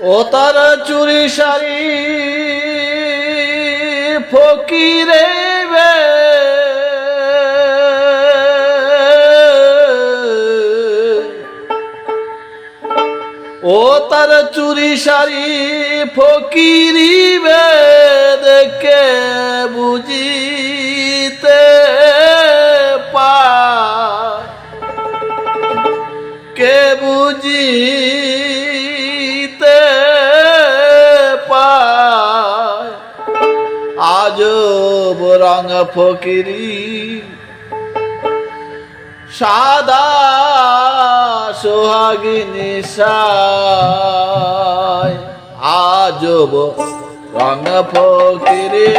ও তার চুরি শাড়ি ফকিরে ও তার চুরি শাড়ি ফকিরি বে দেখে বুঝিতে পা কে বুঝিতে রঙ ফকিরি, সাদা সোহাগিনী আজব রঙ ফকিরি,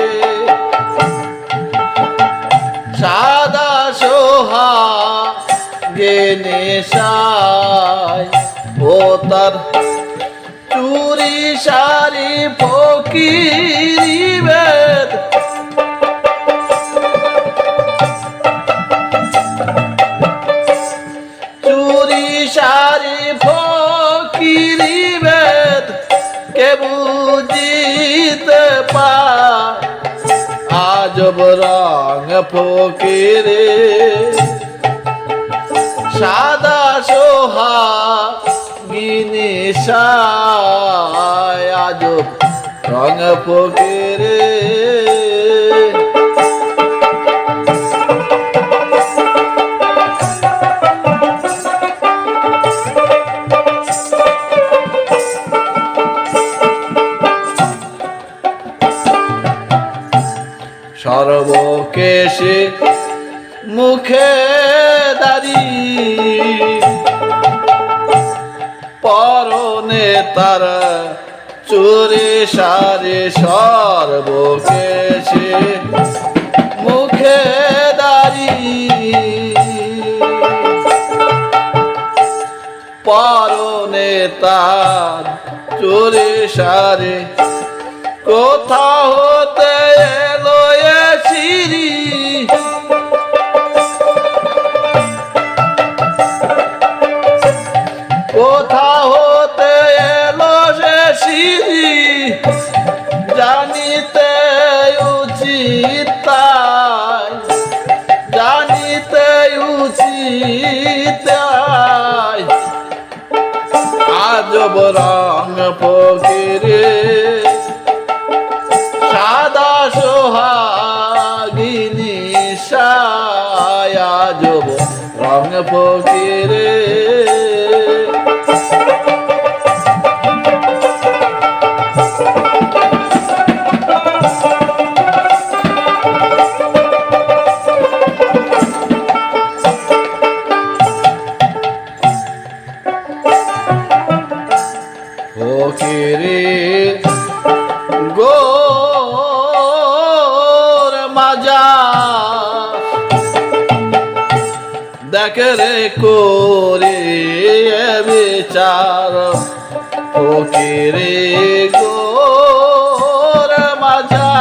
সাদা সোহা গেনে সায় ও তার চুরি শাড়ি ফকিরি আজব রং ফকিরে সাদা সোহা গিনি আজব রঙ ফকিরে। সর্বকেশে মুখে দাঁড়ি। পরনে তার চুরে সারে সর্বকেশে মুখে দাঁড়ি। পরনে তার চুরে সারে কোথা হতে কোথা হতে এলো সে সিঁড়ি, জানিতে উচিত তাই, জানিতে উচিত আজব রং ফকিরে, সাদা সোহাগিনী সায়াজব রং ফকিরে দেখ রে করে বিচার ফকিরে গোর মাজা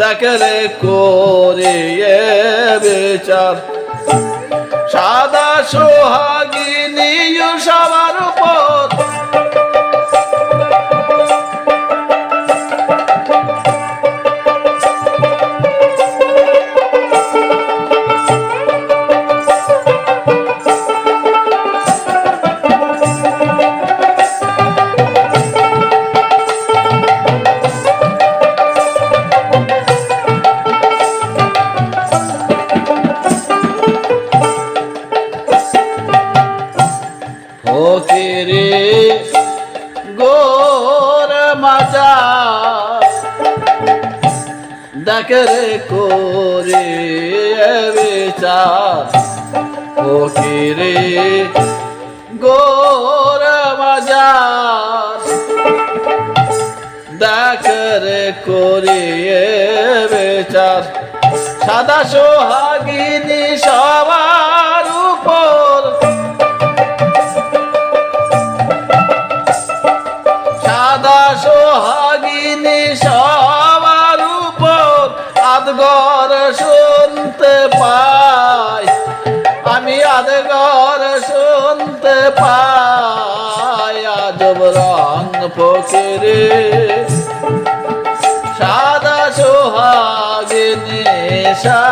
দেখ রে করে বিচার। সাদা সোহাগিনী সবার উপর ফকিরে গোর মাজা দেখরে করে বিচার ফকিরে গোর মাজা দেখরে করে বিচার সাদা সোহাগিনী পাই আমি আদগর শুনতে পাই রং ফকিরে। সাদা সোহাগিনী সায়াজব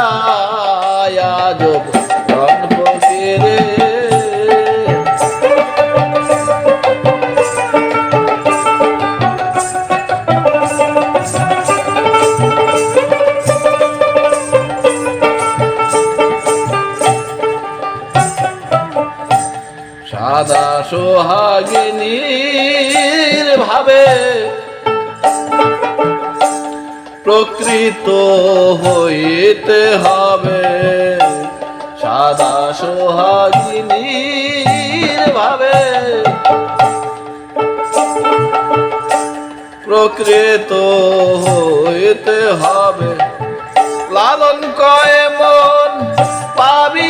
সোহাগিনীর ভাবে প্রকৃত হইতে হবে। সাদা সোহাগিনীর ভাবে প্রকৃত হইতে হবে। লালন কয় মন পাবি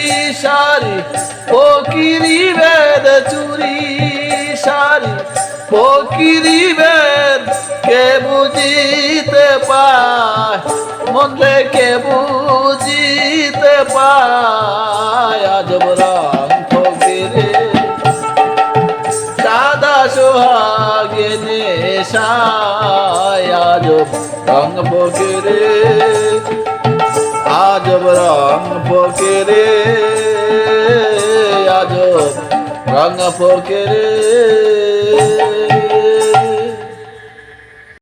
ফকিরি বেদ চুরি সারি। ফকিরি বেদ কে বুঝিতে পায়? মনে কে বুঝিতে পায়। আজব রং ফকিরে। সাদা সোহাগিনী সায়াজব রং ফকিরে। আজব রং ফকিরে। আজব রং। ফকিরে